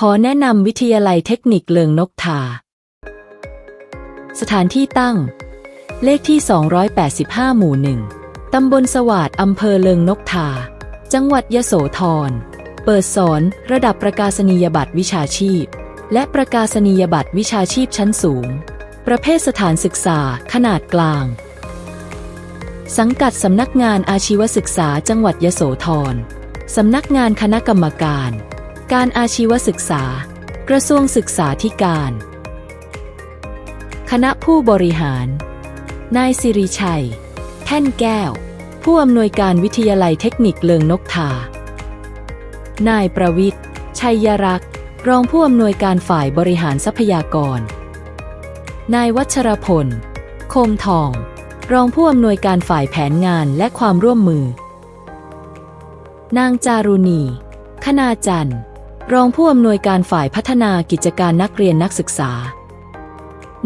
ขอแนะนำวิทยาลัยเทคนิคเลิงนกทา สถานที่ตั้ง เลขที่ 285 หมู่หนึ่งตำบลสวาดอำเภอเลิงนกทา จังหวัดยโสธร เปิดสอนระดับประกาศนียบัตรวิชาชีพ และประกาศนียบัตรวิชาชีพชั้นสูง ประเภทสถานศึกษาขนาดกลาง สังกัดสำนักงานอาชีวศึกษาจังหวัดยโสธร สำนักงานคณะกรรมการ การอาชีวศึกษา กระทรวงศึกษาธิการ คณะผู้บริหาร นายสิริชัย แท่นแก้ว ผู้อำนวยการวิทยาลัยเทคนิคเลิงนกทา นายประวิทย์ ชัยรักษ์ รองผู้อำนวยการฝ่ายบริหารทรัพยากร นายวัชรพล คมทอง รองผู้อำนวยการฝ่ายแผนงานและความร่วมมือ นางจารุณี คณาจันทร์ รองผู้อำนวยการฝ่ายพัฒนากิจการนักเรียนนักศึกษา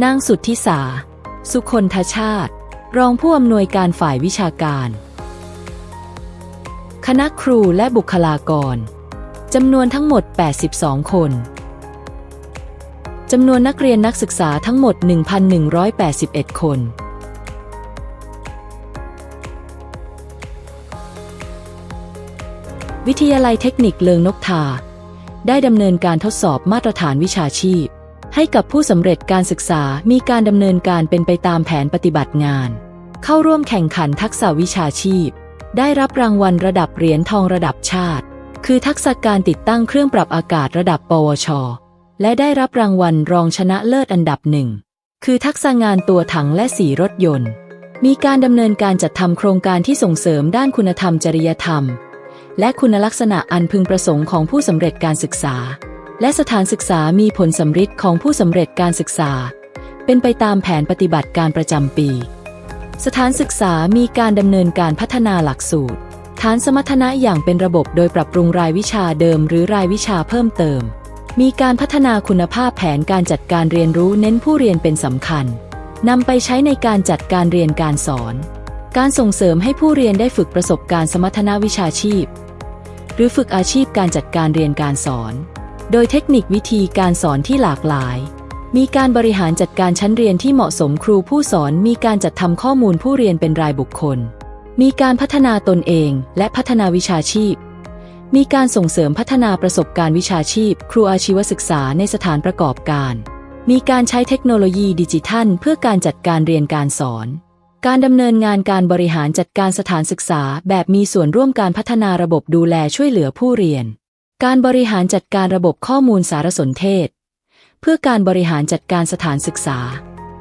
นางสุทธิสา สุคนทชาติ รองผู้อำนวยการฝ่ายวิชาการ คณะครูและบุคลากรจำนวนทั้งหมด 82 คน จำนวนนักเรียนนักศึกษาทั้งหมด 1,181 คน วิทยาลัยเทคนิคเลิงนกทา ได้ดำเนินการทดสอบมาตรฐานวิชาชีพ ให้กับผู้สำเร็จการศึกษามีการดำเนินการเป็นไปตามแผนปฏิบัติงาน เข้าร่วมแข่งขันทักษะวิชาชีพ ได้รับรางวัลระดับเหรียญทองระดับชาติ คือทักษะการติดตั้งเครื่องปรับอากาศระดับ ปวช และได้รับรางวัลรองชนะเลิศอันดับหนึ่งคือทักษะงานตัวถังและสีรถยนต์ มีการดำเนินการจัดทำโครงการที่ส่งเสริมด้านคุณธรรมจริยธรรม และคุณลักษณะอันพึงประสงค์ของผู้สำเร็จการศึกษา และสถานศึกษามีผลสำฤทธิ์ของผู้สำเร็จการศึกษา เป็นไปตามแผนปฏิบัติการประจำปี สถานศึกษามีการดำเนินการพัฒนาหลักสูตร ฐานสมรรถนะอย่างเป็นระบบโดยปรับปรุงรายวิชาเดิมหรือรายวิชาเพิ่มเติม มีการพัฒนาคุณภาพแผนการจัดการเรียนรู้เน้นผู้เรียนเป็นสำคัญนำไปใช้ในการจัดการเรียนการสอน การส่งเสริมให้ผู้เรียนได้ฝึกประสบการณ์สมรรถนะวิชาชีพ หรือฝึกอาชีพการจัดการเรียนการสอน โดยเทคนิควิธีการสอนที่หลากหลาย มีการบริหารจัดการชั้นเรียนที่เหมาะสมครูผู้สอนมีการจัดทำข้อมูลผู้เรียนเป็นรายบุคคล มีการพัฒนาตนเองและพัฒนาวิชาชีพ มีการส่งเสริมพัฒนาประสบการณ์วิชาชีพ ครูอาชีวศึกษาในสถานประกอบการ มีการใช้เทคโนโลยีดิจิทัล เพื่อการจัดการเรียนการสอน การดำเนินงานการบริหารจัดการสถานศึกษา แบบมีส่วนร่วมการพัฒนาระบบดูแลช่วยเหลือผู้เรียน การบริหารจัดการระบบข้อมูลสารสนเทศ เพื่อการบริหารจัดการสถานศึกษา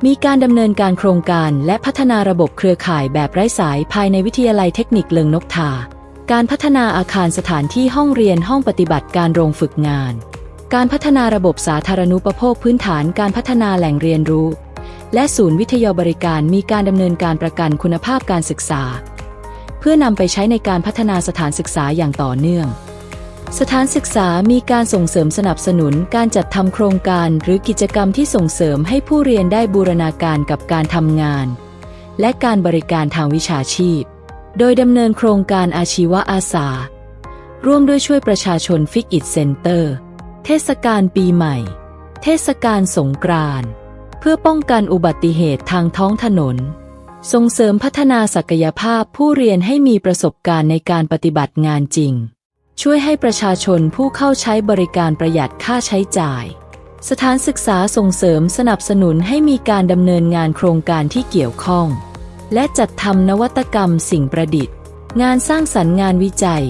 มีการดำเนินการโครงการและพัฒนาระบบเครือข่ายแบบไร้สายภายในวิทยาลัยเทคนิคเลิงนกทา การพัฒนาอาคารสถานที่ห้องเรียนห้องปฏิบัติการโรงฝึกงาน การพัฒนาระบบสาธารณูปโภคพื้นฐานการพัฒนาแหล่งเรียนรู้ และศูนย์วิทยาบริการมีการดำเนินการประกันคุณภาพการศึกษา เพื่อนำไปใช้ในการพัฒนาสถานศึกษาอย่างต่อเนื่อง สถานศึกษามีการส่งเสริมสนับสนุนการจัดทำโครงการหรือกิจกรรมที่ส่งเสริมให้ผู้เรียนได้บูรณาการกับการทำงาน และการบริการทางวิชาชีพ โดยดำเนินโครงการอาชีวะอาสา ร่วมด้วยช่วยประชาชนฟิกอิดเซ็นเตอร์ เทศกาลปีใหม่ เทศกาลสงกรานต์ พื่อป้องกันอุบัติเหตุทางท้องถนน ส่งเสริมพัฒนาศักยภาพผู้เรียนให้มีประสบการณ์ในการปฏิบัติงานจริง ช่วยให้ประชาชนผู้เข้าใช้บริการประหยัดค่าใช้จ่าย สถานศึกษาส่งเสริมสนับสนุนให้มีการดำเนินงานโครงการที่เกี่ยวข้อง และจัดทำนวัตกรรมสิ่งประดิษฐ์ งานสร้างสรรค์งานวิจัย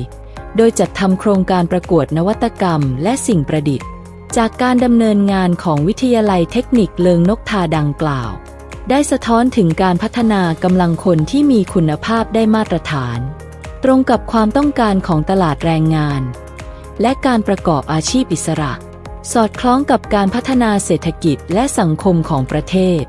โดยจัดทำโครงการประกวดนวัตกรรมและสิ่งประดิษฐ์ จากการดำเนินงานของวิทยาลัยเทคนิคเลิงนกทาดังกล่าว ได้สะท้อนถึงการพัฒนากำลังคนที่มีคุณภาพได้มาตรฐาน ตรงกับความต้องการของตลาดแรงงาน และการประกอบอาชีพอิสระ สอดคล้องกับการพัฒนาเศรษฐกิจและสังคมของประเทศ